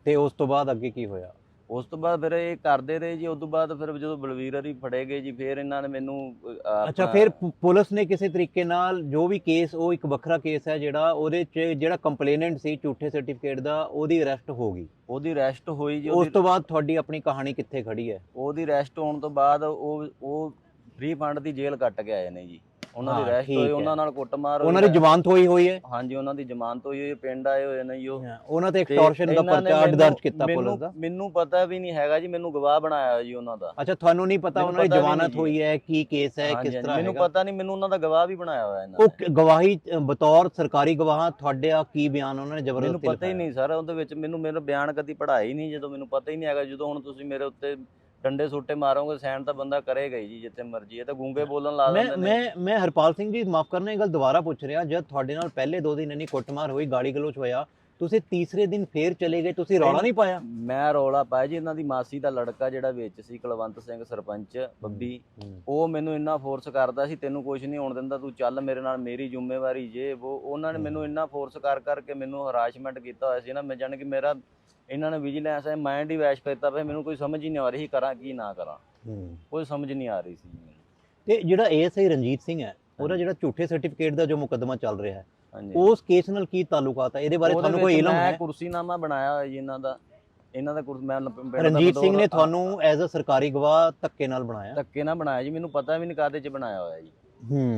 ਤੇ ਉਸ ਤੋਂ ਬਾਅਦ ਅੱਗੇ ਕੀ ਹੋਇਆ? ਉਸ ਤੋਂ ਬਾਅਦ ਫਿਰ ਇਹ ਕਰਦੇ ਰਹੇ ਜੀ ਉਸ ਤੋਂ ਬਾਅਦ ਫਿਰ ਜਦੋਂ ਬਲਵੀਰ ਹਰੀ ਫੜੇ ਗਏ ਜੀ ਫਿਰ ਇਹਨਾਂ ਨੇ ਮੈਨੂੰ ਅੱਛਾ ਫਿਰ ਪੁ- ਪੁਲਿਸ ਨੇ ਕਿਸੇ ਤਰੀਕੇ ਨਾਲ ਜੋ ਵੀ ਕੇਸ ਉਹ ਇੱਕ ਵੱਖਰਾ ਕੇਸ ਹੈ ਜਿਹੜਾ ਉਹਦੇ 'ਚ ਜਿਹੜਾ ਕੰਪਲੇਨੈਂਟ ਸੀ ਝੂਠੇ ਸਰਟੀਫਿਕੇਟ ਦਾ ਉਹਦੀ ਅਰੈਸਟ ਹੋ ਗਈ। ਉਹਦੀ ਰੈਸਟ ਹੋਈ ਜੀ ਉਸ ਉਹਦੀ ਤੋਂ ਬਾਅਦ ਤੁਹਾਡੀ ਆਪਣੀ ਕਹਾਣੀ ਕਿੱਥੇ ਖੜੀ ਹੈ? ਉਹਦੀ ਰੈਸਟ ਹੋਣ ਤੋਂ ਬਾਅਦ ਉਹ ਉਹ ਫ੍ਰੀ ਫੰਡ ਦੀ ਜੇਲ੍ਹ ਕੱਟ ਕੇ ਆਏ ਨੇ ਜੀ। ਉਹਨਾਂ ਦੀ ਠੀਕ ਹੋਏ। ਉਹਨਾਂ ਨਾਲ ਕੁੱਟਮਾਰ ਉਹਨਾਂ ਦੀ। ਜ਼ਮਾਨਤ ਹੋਈ ਹੋਈ ਹੈ। ਹਾਂਜੀ ਉਹਨਾਂ ਦੀ ਜ਼ਮਾਨਤ ਹੋਈ ਹੋਈ ਹੈ ਪਿੰਡ ਆਏ ਹੋਏ ਨੇ ਜੀ ਉਹ। ਉਹਨਾਂ ਤੇ ਐਕਸਟੋਰਸ਼ਨ ਦਾ ਪਰਚਾ ਮੈਨੂੰ- ਦਰਜ ਕੀਤਾ ਮੈਨੂੰ- ਪੁਲਿਸ ਦਾ। ਮੈਨੂੰ ਪਤਾ ਵੀ ਨਹੀਂ ਹੈਗਾ ਜੀ ਮੈਨੂੰ ਗਵਾਹ ਬਣਾਇਆ ਜੀ ਉਹਨਾਂ ਦਾ। ਅੱਛਾ ਤੁਹਾਨੂੰ ਨਹੀਂ ਪਤਾ ਮੈਨੂੰ ਉਹਨਾਂ ਦੀ ਜ਼ਮਾਨਤ ਹੋਈ ਹੈ ਕੀ ਕੇਸ ਹੈ ਕਿਸ ਤਰ੍ਹਾਂ ਮੈਨੂੰ ਪਤਾ ਨਹੀਂ ਮੈਨੂੰ ਉਹਨਾਂ ਦਾ ਗਵਾਹ ਵੀ ਬਣਾਇਆ ਹੋਇਆ ਇਹਨਾਂ ਉਹ ਗਵਾਹੀ ਬਤੌਰ ਸਰਕਾਰੀ ਗਵਾਹ ਤੁਹਾਡੇ ਆ ਕੀ ਬਿਆਨ ਉਹਨਾਂ ਨੇ ਮੈਨੂੰ ਜ਼ਬਰਦਸਤੀ ਪਤਾ ਹੀ? ਨਹੀਂ ਸਰ ਉਹਦੇ ਵਿੱਚ ਮੈਨੂੰ ਮੇਰਾ ਬਿਆਨ ਕਦੀ ਪੜ੍ਹਾਇਆ ਹੀ ਨਹੀਂ ਜਦੋਂ ਮੈਨੂੰ ਪਤਾ ਹੀ ਨਹੀਂ ਹੈਗਾ ਜਦੋਂ ਹੁਣ ਤੁਸੀਂ ਮੇਰੇ ਉੱਤੇ ਡੰਡੇ ਸੋਟੇ ਮਾਰੋਗੇ ਸੈਨ ਤਾਂ ਬੰਦਾ ਕਰੇਗਾ ਹੀ ਜੀ ਜਿੱਥੇ ਮਰਜ਼ੀ ਇਹ ਤਾਂ ਗੂੰਗੇ ਬੋਲਣ ਲਾ ਦਿੰਦੇ ਨੇ। ਮੈਂ ਮੈਂ ਹਰਪਾਲ ਸਿੰਘ ਜੀ ਮਾਫ ਕਰਨਾ ਇਹ ਗੱਲ ਦੁਬਾਰਾ ਪੁੱਛ ਰਿਹਾ। ਜਦ ਤੁਹਾਡੇ ਨਾਲ ਪਹਿਲੇ ਦੋ ਦਿਨ ਇੰਨੀ ਕੁੱਟਮਾਰ ਹੋਈ ਗਾੜੀ ਗਲੋਚ ਹੋਇਆ ਤੁਸੀਂ ਤੀਸਰੇ ਦਿਨ ਫੇਰ ਚਲੇ ਗਏ ਤੁਸੀਂ ਰੌਲਾ ਨਹੀਂ ਪਾਇਆ? ਮੈਂ ਰੌਲਾ ਪਾਇਆ ਜੀ ਇਹਨਾਂ ਦੀ ਮਾਸੀ ਦਾ ਲੜਕਾ ਜਿਹੜਾ ਵਿੱਚ ਸੀ ਕੁਲਵੰਤ ਸਿੰਘ ਸਰਪੰਚ ਬੱਬੀ ਉਹ ਮੈਨੂੰ ਇੰਨਾ ਫੋਰਸ ਕਰਦਾ ਸੀ ਤੈਨੂੰ ਕੁਝ ਨਹੀਂ ਹੋਣ ਦਿੰਦਾ ਤੂੰ ਚੱਲ ਮੇਰੇ ਨਾਲ ਮੇਰੀ ਜ਼ਿੰਮੇਵਾਰੀ ਜੇ ਉਹ ਉਹਨਾਂ ਨੇ। ਮੈਨੂੰ ਇੰਨਾ ਫੋਰਸ ਕਰ ਕਰਕੇ ਮੈਨੂੰ ਹਰਾਸ਼ਮੈਂਟ ਕੀਤਾ ਹੋਇਆ ਸੀ ਨਾ ਮੈਂ ਜਾਣ ਕਿ ਮੇਰਾ ਇਹਨਾਂ ਨੇ ਵਿਜੀਲੈਂਸ ਹੈ ਮਾਈਂਡ ਹੀ ਵੈਸ਼ ਕਰਤਾ ਪਿਆ ਮੈਨੂੰ ਕੋਈ ਸਮਝ ਹੀ ਨਹੀਂ ਆ ਰਹੀ ਕਰਾਂ ਕੀ ਨਾ ਕਰਾਂ। ਹੂੰ। ਕੋਈ ਸਮਝ ਨਹੀਂ ਆ ਰਹੀ ਸੀ ਮੈਨੂੰ। ਤੇ ਜਿਹੜਾ ਏਐਸਆਈ ਰਣਜੀਤ ਸਿੰਘ ਹੈ ਉਹਦਾ। ਜਿਹੜਾ ਝੂਠੇ ਸਰਟੀਫਿਕੇਟ ਦਾ ਜੋ ਮੁਕੱਦਮਾ ਚੱਲ ਰਿਹਾ ਹੈ ਉਸ ਕੇਸ ਨਾਲ ਕੀ ਤਾਲੁਕਾਤ ਹੈ? ਇਹਦੇ ਬਾਰੇ ਤੁਹਾਨੂੰ ਕੋਈ ਇਲਮ ਮੈਂ ਹੈ? ਕੁਰਸੀਨਾਮਾ ਬਣਾਇਆ ਹੋਇਆ ਜੀ ਇਹਨਾਂ ਦਾ। ਇਹਨਾਂ ਦਾ ਕੁਰਸ ਮੈਂ ਰਣਜੀਤ ਸਿੰਘ ਨੇ ਤੁਹਾਨੂੰ ਐਜ਼ ਅ ਸਰਕਾਰੀ ਗਵਾਹ ਧੱਕੇ ਨਾਲ ਬਣਾਇਆ? ਧੱਕੇ ਨਾਲ ਬਣਾਇਆ ਜੀ ਮੈਨੂੰ ਪਤਾ ਵੀ ਨਹੀਂ ਕਾਦੇ ਚ ਬਣਾਇਆ ਹੋਇਆ ਜੀ।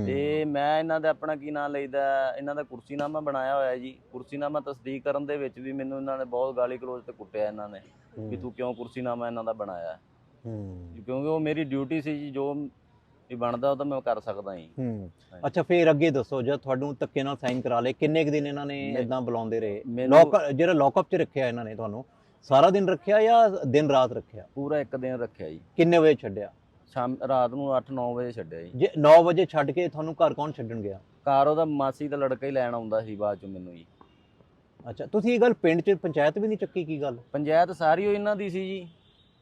ਤੇ ਮੈਂ ਇਹਨਾਂ ਦਾ ਆਪਣਾ ਕੀ ਨਾਮ ਲਈਦਾ ਇਹਨਾਂ ਦਾ ਕੁਰਸੀਨਾਮਾ ਬਣਾਇਆ ਹੋਇਆ ਜੀ। ਕੁਰਸੀਨਾਮਾ ਤਸਦੀਕ ਕਰਨ ਦੇ ਵਿੱਚ ਵੀ ਮੈਨੂੰ ਇਹਨਾਂ ਨੇ ਬਹੁਤ ਗਾਲੀ ਗਲੋਚ ਤੇ ਕੁੱਟਿਆ ਇਹਨਾਂ ਨੇ ਵੀ ਤੂੰ ਕਿਉਂ ਕੁਰਸੀਨਾਮਾ ਇਹਨਾਂ ਦਾ ਬਣਾਇਆ। ਹੂੰ। ਕਿਉਂਕਿ ਉਹ ਮੇਰੀ ਡਿਊਟੀ ਸੀ ਜੀ ਜੋ ਵੀ ਬਣਦਾ ਉਹ ਤਾਂ ਮੈਂ ਕਰ ਸਕਦਾ ਹੂੰ। ਅੱਛਾ ਫੇਰ ਅੱਗੇ ਦੱਸੋ ਜਦ ਤੁਹਾਨੂੰ ਧੱਕੇ ਨਾਲ ਸਾਈਨ ਕਰਾ ਲਏ ਕਿੰਨੇ ਕੁ ਦਿਨ ਇਹਨਾਂ ਨੇ ਇਦਾਂ ਬੁਲਾਉਂਦੇ ਰਹੇ? ਲੋਕ ਜਿਹੜਾ ਲੌਕਅਪ 'ਚ ਰੱਖਿਆ ਇਹਨਾਂ ਨੇ ਤੁਹਾਨੂੰ ਸਾਰਾ ਦਿਨ ਰੱਖਿਆ ਜਾਂ ਦਿਨ ਰਾਤ ਰੱਖਿਆ? ਪੂਰਾ ਇੱਕ ਦਿਨ ਰੱਖਿਆ ਜੀ। ਕਿੰਨੇ ਵਜੇ ਛੱਡਿਆ? ਸ਼ਾਮ ਰਾਤ ਨੂੰ 8-9 ਵਜੇ ਛੱਡਿਆ ਜੀ। ਜੇ 9 ਵਜੇ ਛੱਡ ਕੇ ਤੁਹਾਨੂੰ ਘਰ ਕੌਣ ਛੱਡਣ ਗਿਆ? ਕਾਰ ਉਹਦਾ ਮਾਸੀ ਦਾ ਲੜਕਾ ਹੀ ਲੈਣ ਆਉਂਦਾ ਸੀ ਬਾਅਦ ਚ ਮੈਨੂੰ ਜੀ। ਅੱਛਾ ਤੁਸੀਂ ਇਹ ਗੱਲ ਪਿੰਡ 'ਚ ਪੰਚਾਇਤ ਵੀ ਨਹੀਂ ਚੱਕੀ ਕੀ ਗੱਲ? ਪੰਚਾਇਤ ਸਾਰੀ ਉਹ ਇਹਨਾਂ ਦੀ ਸੀ ਜੀ।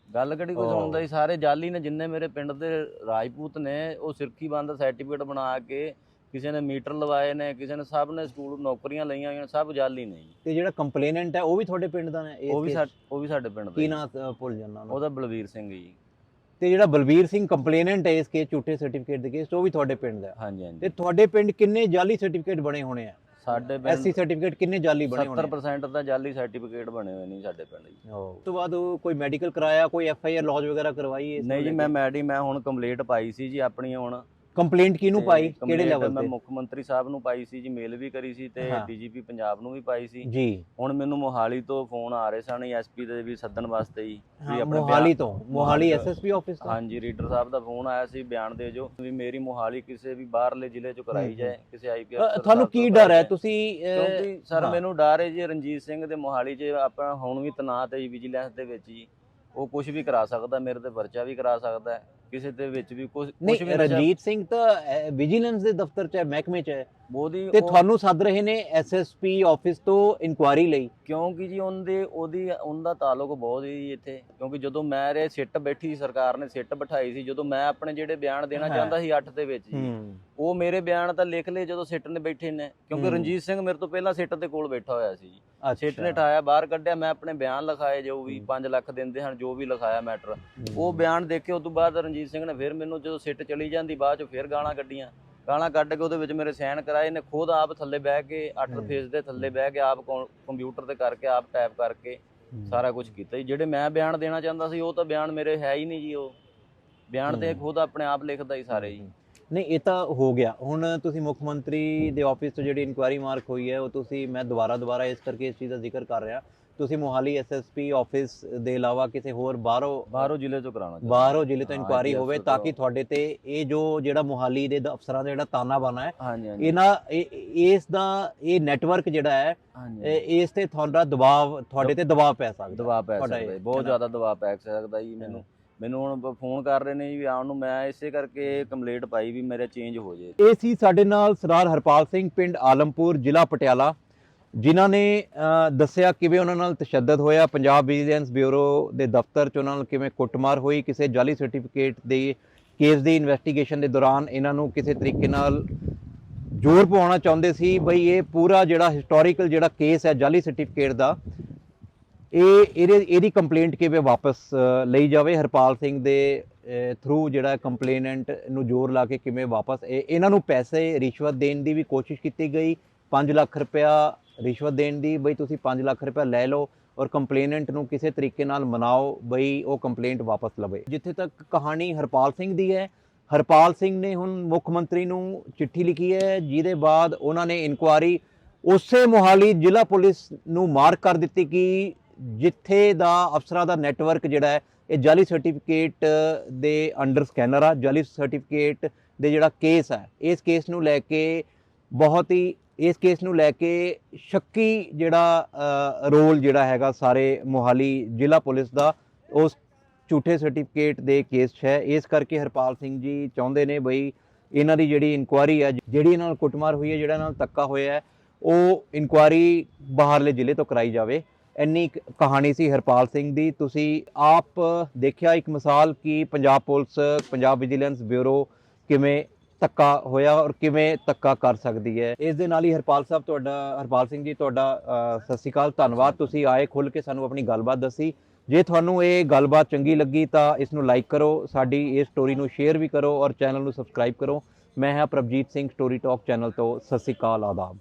ਗੱਲ ਕਿਹੜੀ ਕੋਈ। ਸੁਣਦਾ ਸੀ ਸਾਰੇ ਜਾਲੀ ਨੇ ਜਿੰਨੇ ਮੇਰੇ ਪਿੰਡ ਦੇ ਰਾਜਪੂਤ ਨੇ ਉਹ ਸਿਰਕੀ ਬੰਦ ਸਰਟੀਫਿਕੇਟ ਬਣਾ ਕੇ ਕਿਸੇ ਨੇ ਮੀਟਰ ਲਵਾਏ ਨੇ ਕਿਸੇ ਨੇ ਸਭ ਨੇ ਸਕੂਲ ਨੌਕਰੀਆਂ ਲਈਆਂ ਹੋਈਆਂ ਸਭ ਜਾਲੀ ਨੇ ਜੀ। ਤੇ ਜਿਹੜਾ ਕੰਪਲੇਨੈਂਟ ਹੈ ਉਹ ਵੀ ਤੁਹਾਡੇ ਪਿੰਡ ਦਾ ਨੇ ਇਸ ਉਹ ਵੀ ਉਹ ਵੀ ਸਾਡੇ ਪਿੰਡ ਦਾ ਕੀ ਜੀ। ਨਾਂ ਅ, ਭੁੱਲ ਜਾਣਾ ਉਹਦਾ ਬਲਵੀਰ ਸਿੰਘ ਜੀ। ਤੇ ਜਿਹੜਾ ਬਲਬੀਰ ਸਿੰਘ ਕੰਪਲੇਨੈਂਟ ਹੈ ਇਸ ਕੇਸ ਝੂਠੇ ਸਰਟੀਫਿਕੇਟ ਦੇ ਕੇਸ ਉਹ ਵੀ ਤੁਹਾਡੇ ਪਿੰਡ ਦਾ। ਹਾਂਜੀ ਹਾਂਜੀ। ਤੇ ਤੁਹਾਡੇ ਪਿੰਡ ਕਿੰਨੇ ਜਾਲੀ ਸਰਟੀਫਿਕੇਟ ਬਣੇ ਹੋਣੇ ਆ? ਸਾਡੇ ਐਸਸੀ ਸਰਟੀਫਿਕੇਟ ਕਿੰਨੇ ਜਾਲੀ ਬਣੇ ਹੋਣੇ ਆ? 70% ਤਾਂ ਜਾਲੀ ਸਰਟੀਫਿਕੇਟ ਬਣੇ ਹੋਏ ਨੇ ਸਾਡੇ ਪਿੰਡ ਜੀ। ਉਸ ਤੋਂ ਬਾਅਦ ਉਹ ਕੋਈ ਮੈਡੀਕਲ ਕਰਾਇਆ ਕੋਈ ਐਫ ਆਈ ਆਰ ਲੌਜ ਵਗੈਰਾ ਕਰਵਾਈ ਇਸ ਨਹੀਂ ਜੀ ਮੈਂ ਮੈਡੀ ਮੈਂ ਹੁਣ ਕੰਪਲੀਟ ਪਾਈ ਸੀ ਜੀ ਆਪਣੀ ਹੁਣ। ਕੰਪਲੇਂਟ ਕਿਹਨੂੰ ਪਾਈ? ਕਿਹੜੇ ਲੈਵਲ ਮੈਂ ਤੇ? ਮੁੱਖ ਮੰਤਰੀ ਸਾਹਿਬ ਨੂੰ ਪਾਈ ਸੀ ਜੀ ਮੇਲ ਵੀ ਕਰੀ ਸੀ ਤੇ ਹਾਂ। ਡੀਜੀਪੀ ਪੰਜਾਬ ਨੂੰ ਵੀ ਪਾਈ ਸੀ। ਜੀ। ਹੁਣ ਮੈਨੂੰ ਮੋਹਾਲੀ ਤੋਂ ਫੋਨ ਆ ਰਹੇ ਸਨ ਐਸਪੀ ਦੇ ਵੀ ਸੱਦਣ ਵਾਸਤੇ ਜੀ ਵੀ ਆਪਣੇ ਮੋਹਾਲੀ ਤੋਂ ਮੋਹਾਲੀ ਐਸਐਸਪੀ ਆਫਿਸ ਤੋਂ। ਹਾਂਜੀ ਰੀਡਰ ਸਾਹਿਬ ਦਾ ਫੋਨ ਆਇਆ ਸੀ ਬਿਆਨ ਦੇ ਜੋ ਵੀ ਮੇਰੀ ਮੋਹਾਲੀ ਕਿਸੇ ਵੀ ਬਾਹਰਲੇ ਜ਼ਿਲ੍ਹੇ ਚੋਂ ਕਰਾਈ ਹੂੰ, ਜਾਏ ਕਿਸੇ ਆਈਪੀ ਅ, ਤੁਹਾਨੂੰ ਕੀ ਡਰ ਹੈ? ਤੁਸੀਂ ਕਿਉਂਕਿ ਸਰ ਹਾਂ। ਮੈਨੂੰ ਡਰ ਹੈ ਜੀ ਰਣਜੀਤ ਸਿੰਘ ਦੇ ਮੋਹਾਲੀ 'ਚ ਆਪਣਾ ਹੁਣ ਵੀ ਤਨਾਤ ਹੈ ਵਿਜੀਲੈਂਸ ਦੇ ਵਿੱਚ ਜੀ। ਉਹ ਕੁਝ ਵੀ ਕਰਾ ਸਕਦਾ ਮੇਰੇ ਤੇ ਪਰਚਾ ਵੀ ਕਰਾ ਸਕਦਾ ਹੈ ਕਿਸੇ ਦੇ ਵਿੱਚ ਵੀ ਕੁਝ ਕੁਝ ਨਹੀਂ ਵੀ ਰਣਜੀਤ ਸਿੰਘ ਤਾਂ ਵਿਜੀਲੈਂਸ ਦੇ ਦਫ਼ਤਰ 'ਚ ਹੈ ਮਹਿਕਮੇ 'ਚ ਹੈ ਉਹਦੀ ਤੇ ਤੁਹਾਨੂੰ ਸੱਦ ਰਹੇ ਨੇ ਐਸਐਸਪੀ ਆਫਿਸ ਤੋਂ ਇਨਕੁਆਇਰੀ ਲਈ ਕਿਉਂਕਿ ਜੀ ਉਹਦੇ ਉਹਦੀ ਉਹਦਾ ਤਾਲੁਕ ਬਹੁਤ ਹੀ ਇੱਥੇ ਕਿਉਂਕਿ ਜਦੋਂ ਮੈਂ ਰੇ ਸਿੱਟ ਬੈਠੀ ਸੀ, ਸਰਕਾਰ ਨੇ ਸਿੱਟ ਬਿਠਾਈ ਸੀ ਜਦੋਂ ਮੈਂ ਆਪਣੇ ਜਿਹੜੇ ਬਿਆਨ ਦੇਣਾ। ਚਾਹੁੰਦਾ ਸੀ 8 ਦੇ ਵਿੱਚ ਜੀ ਉਹ ਮੇਰੇ ਬਿਆਨ ਤਾਂ ਲਿਖ ਲਏ ਜਦੋਂ ਸਿੱਟ ਨੇ ਬੈਠੇ ਨੇ ਕਿਉਂਕਿ। ਰਣਜੀਤ ਸਿੰਘ ਮੇਰੇ ਤੋਂ ਪਹਿਲਾਂ ਸਿੱਟ ਦੇ ਕੋਲ ਬੈਠਾ ਹੋਇਆ ਸੀ ਜੀ ਸਿੱਟ ਨੇ ਠਾਇਆ ਬਾਹਰ ਕੱਢਿਆ ਮੈਂ ਆਪਣੇ ਬਿਆਨ ਲਿਖਾਏ ਜੋ ਵੀ ਹੂੰ। 5 ਲੱਖ ਦਿੰਦੇ ਹਨ ਜੋ ਵੀ ਲਿਖਾਇਆ ਮੈਟਰ। ਉਹ ਬਿਆਨ ਦੇਖ ਕੇ ਉਸ ਤੋਂ ਬਾਅਦ ਰਣਜੀਤ ਸਿੰਘ ਨੇ ਫਿਰ ਮੈਨੂੰ ਜਦੋਂ ਸਿੱਟ ਚਲੀ ਜਾਂਦੀ ਬਾਅਦ ਚ ਫਿਰ ਗਾਲਾਂ ਕੱਢੀਆਂ। ਗਾਲਾਂ ਕੱਢ ਕੇ ਉਹਦੇ ਵਿੱਚ ਮੇਰੇ ਸਾਈਨ ਕਰਾਏ ਨੇ ਖੁਦ ਆਪ ਥੱਲੇ ਬਹਿ ਕੇ ਅੱਠ ਹੂੰ। ਫੇਸ ਦੇ ਥੱਲੇ ਬਹਿ ਕੇ ਆਪ ਕੰਪਿਊਟਰ ਤੇ ਕਰਕੇ ਆਪ ਟਾਈਪ ਕਰਕੇ ਸਾਰਾ ਕੁਝ ਕੀਤਾ ਜੀ। ਜਿਹੜੇ ਮੈਂ ਬਿਆਨ ਦੇਣਾ ਚਾਹੁੰਦਾ ਸੀ ਉਹ ਤਾਂ ਬਿਆਨ ਮੇਰੇ ਹੈ ਹੀ ਨਹੀਂ ਜੀ ਉਹ। ਬਿਆਨ ਤੇ। ਖੁਦ ਆਪਣੇ ਆਪ ਲਿਖਦਾ ਹੀ ਸਾਰੇ ਜੀ। ਨਹੀਂ ਇਹ ਤਾਂ ਹੋ ਗਿਆ। ਹੁਣ ਤੁਸੀਂ ਮੁੱਖ ਮੰਤਰੀ ਦੇ ਆਫਿਸ ਤੋਂ ਜਿਹੜੀ ਇਨਕੁਆਇਰੀ ਮਾਰਕ ਹੋਈ ਹੈ ਉਹ ਤੁਸੀਂ ਮੈਂ ਦੁਬਾਰਾ ਦੁਬਾਰਾ ਇਸ ਕਰਕੇ ਇਸ ਚੀਜ਼ ਦਾ ਜ਼ਿਕਰ ਕਰ ਰਿਹਾ। ਤੁਸੀਂ ਮੋਹਾਲੀ ਐਸਐਸਪੀ ਆਫਿਸ ਦੇ ਇਲਾਵਾ ਕਿਸੇ ਹੋਰ ਬਾਹਰੋਂ ਬਾਹਰੋਂ ਜ਼ਿਲ੍ਹੇ ਤੋਂ ਚਾਹੁੰਦਾ ਬਾਹਰੋਂ ਜ਼ਿਲ੍ਹੇ ਤੋਂ ਜੀ, ਹੋਵੇ ਤਾਂ। ਕਿ ਤੁਹਾਡੇ ਤੇ ਇਹ ਜੋ ਜਿਹੜਾ ਮੋਹਾਲੀ ਦੇ ਅਫਸਰਾਂ ਦਾ ਜਿਹੜਾ ਤਾਨਾ ਬਾਨਾ ਹੈ ਇਹਨਾਂ ਇਹ- ਇਸ ਦਾ ਇਹ ਨੈਟਵਰਕ ਜਿਹੜਾ ਹੈ ਇਸ ਤੇ ਤੁਹਾਡਾ ਦਬਾਅ ਤੁਹਾਡੇ ਤੇ ਦਬਾਅ ਪੈ ਸਕਦਾ। ਦਬਾਅ ਪੈ ਸਕਦਾ ਬਹੁਤ? ਜ਼ਿਆਦਾ ਦਬਾਅ ਪੈ ਸਕਦਾ ਜੀ ਮੈਨੂੰ। ਮੈਨੂੰ ਹੁਣ ਫੋਨ ਕਰ ਰਹੇ ਨੇ ਜੀ ਆਉਣ ਨੂੰ ਮੈਂ ਇਸੇ ਕਰਕੇ ਕੰਪਲੀਟ ਪਾਈ ਵੀ ਮੇਰਾ ਚੇਂਜ ਹੋ ਜੇ। ਇਹ ਸੀ ਸਾਡੇ ਨਾਲ ਸਰਦਾਰ ਹਰਪਾਲ ਸਿੰਘ ਪਿੰਡ ਆਲਮਪੁਰ, ਜ਼ਿਲ੍ਹਾ ਪਟਿਆਲਾ, ਜਿਨ੍ਹਾਂ ਨੇ ਦੱਸਿਆ ਕਿਵੇਂ ਉਹਨਾਂ ਨਾਲ ਤਸ਼ੱਦਦ ਹੋਇਆ। ਪੰਜਾਬ ਵਿਜੀਲੈਂਸ ਬਿਊਰੋ ਦੇ ਦਫ਼ਤਰ 'ਚ ਉਹਨਾਂ ਨਾਲ ਕਿਵੇਂ ਕੁੱਟਮਾਰ ਹੋਈ, ਕਿਸੇ ਜਾਲੀ ਸਰਟੀਫਿਕੇਟ ਦੇ ਕੇਸ ਦੀ ਇਨਵੈਸਟੀਗੇਸ਼ਨ ਦੇ ਦੌਰਾਨ ਇਹਨਾਂ ਨੂੰ ਕਿਸੇ ਤਰੀਕੇ ਨਾਲ ਜ਼ੋਰ ਪਵਾਉਣਾ ਚਾਹੁੰਦੇ ਸੀ। ਬਈ ਇਹ ਪੂਰਾ ਜਿਹੜਾ ਹਿਸਟੋਰੀਕਲ ਜਿਹੜਾ ਕੇਸ ਹੈ, ਜਾਲੀ ਸਰਟੀਫਿਕੇਟ ਦਾ ਇਹ ਇਹਦੇ ਇਹਦੀ ਕੰਪਲੇਂਟ ਕਿਵੇਂ ਵਾਪਸ ਲਈ ਜਾਵੇ? ਹਰਪਾਲ ਸਿੰਘ ਦੇ ਥਰੂ ਜਿਹੜਾ ਕੰਪਲੇਨੈਂਟ ਨੂੰ ਜ਼ੋਰ ਲਾ ਕੇ ਕਿਵੇਂ ਵਾਪਸ? ਇਹ- ਇਹਨਾਂ ਨੂੰ ਪੈਸੇ ਰਿਸ਼ਵਤ ਦੇਣ ਦੀ ਵੀ ਕੋਸ਼ਿਸ਼ ਕੀਤੀ ਗਈ। 5 ਲੱਖ ਰੁਪਇਆ ਰਿਸ਼ਵਤ ਦੇਣ ਦੀ, ਬਈ ਤੁਸੀਂ 5 ਲੱਖ ਰੁਪਇਆ ਲੈ ਲਓ ਔਰ ਕੰਪਲੇਨੈਂਟ ਨੂੰ ਕਿਸੇ ਤਰੀਕੇ ਨਾਲ ਮਨਾਓ, ਬਈ ਉਹ ਕੰਪਲੇਂਟ ਵਾਪਸ ਲਵੇ। ਜਿੱਥੇ ਤੱਕ ਕਹਾਣੀ ਹਰਪਾਲ ਸਿੰਘ ਦੀ ਹੈ, ਹਰਪਾਲ ਸਿੰਘ ਨੇ ਹੁਣ ਮੁੱਖ ਮੰਤਰੀ ਨੂੰ ਚਿੱਠੀ ਲਿਖੀ ਹੈ, ਜਿਹਦੇ ਬਾਅਦ ਉਹਨਾਂ ਨੇ ਇਨਕੁਆਰੀ ਉਸੇ ਮੋਹਾਲੀ ਜ਼ਿਲ੍ਹਾ ਪੁਲਿਸ ਨੂੰ ਮਾਰਕ ਕਰ ਦਿੱਤੀ ਕਿ ਜਿੱਥੇ ਦਾ ਅਫਸਰਾਂ ਦਾ ਨੈਟਵਰਕ ਜਿਹੜਾ ਹੈ, ਇਹ ਜਾਲੀ ਸਰਟੀਫਿਕੇਟ ਦੇ ਅੰਡਰ ਸਕੈਨਰ ਆ ਜਾਲੀ ਸਰਟੀਫਿਕੇਟ ਦੇ ਜਿਹੜਾ ਕੇਸ ਹੈ ਇਸ ਕੇਸ ਨੂੰ ਲੈ ਕੇ ਬਹੁਤ ਹੀ, ਇਸ ਕੇਸ ਨੂੰ ਲੈ ਕੇ ਸ਼ੱਕੀ ਜਿਹੜਾ ਰੋਲ ਜਿਹੜਾ ਹੈਗਾ ਸਾਰੇ ਮੋਹਾਲੀ ਜ਼ਿਲ੍ਹਾ ਪੁਲਿਸ ਦਾ, ਉਸ ਝੂਠੇ ਸਰਟੀਫਿਕੇਟ ਦੇ ਕੇਸ 'ਚ ਹੈ। ਇਸ ਕਰਕੇ ਹਰਪਾਲ ਸਿੰਘ ਜੀ ਚਾਹੁੰਦੇ ਨੇ ਬਈ ਇਹਨਾਂ ਦੀ ਜਿਹੜੀ ਇਨਕੁਆਰੀ ਹੈ ਜਿਹੜੀ ਇਹਨਾਂ ਨਾਲ ਕੁੱਟਮਾਰ ਹੋਈ ਹੈ, ਜਿਹੜਾ ਇਹਨਾਂ ਨਾਲ ਧੱਕਾ ਹੋਇਆ ਹੈ, ਉਹ ਇਨਕੁਆਰੀ ਬਾਹਰਲੇ ਜ਼ਿਲ੍ਹੇ ਤੋਂ ਕਰਾਈ ਜਾਵੇ। ਇੰਨੀ ਕਹਾਣੀ ਸੀ ਹਰਪਾਲ ਸਿੰਘ ਦੀ। ਤੁਸੀਂ ਆਪ ਦੇਖਿਆ ਇੱਕ ਮਿਸਾਲ ਕਿ Punjab police, Punjab vigilance bureau ਕਿਵੇਂ ਧੱਕਾ ਹੋਇਆ ਔਰ ਕਿਵੇਂ ਧੱਕਾ ਕਰ ਸਕਦੀ ਹੈ? ਇਸ ਦੇ ਨਾਲ ਹੀ ਹਰਪਾਲ ਸਾਹਿਬ, ਤੁਹਾਡਾ, ਹਰਪਾਲ ਸਿੰਘ ਜੀ, ਤੁਹਾਡਾ ਸਤਿ ਸ਼੍ਰੀ ਅਕਾਲ, ਧੰਨਵਾਦ। ਤੁਸੀਂ ਆਏ ਖੁੱਲ ਕੇ ਸਾਨੂੰ ਆਪਣੀ ਗੱਲਬਾਤ ਦੱਸੀ। ਜੇ ਤੁਹਾਨੂੰ ਇਹ ਗੱਲਬਾਤ ਚੰਗੀ ਲੱਗੀ ਤਾਂ ਇਸ ਨੂੰ ਲਾਈਕ ਕਰੋ, ਸਾਡੀ ਇਸ ਸਟੋਰੀ ਨੂੰ ਸ਼ੇਅਰ ਵੀ ਕਰੋ ਔਰ ਚੈਨਲ ਨੂੰ ਸਬਸਕ੍ਰਾਈਬ ਕਰੋ। ਮੈਂ ਹਾਂ Prabhjit Singh, story talk channel ਤੋਂ। ਸਤਿ ਸ਼੍ਰੀ ਅਕਾਲ, ਆਦਾਬ।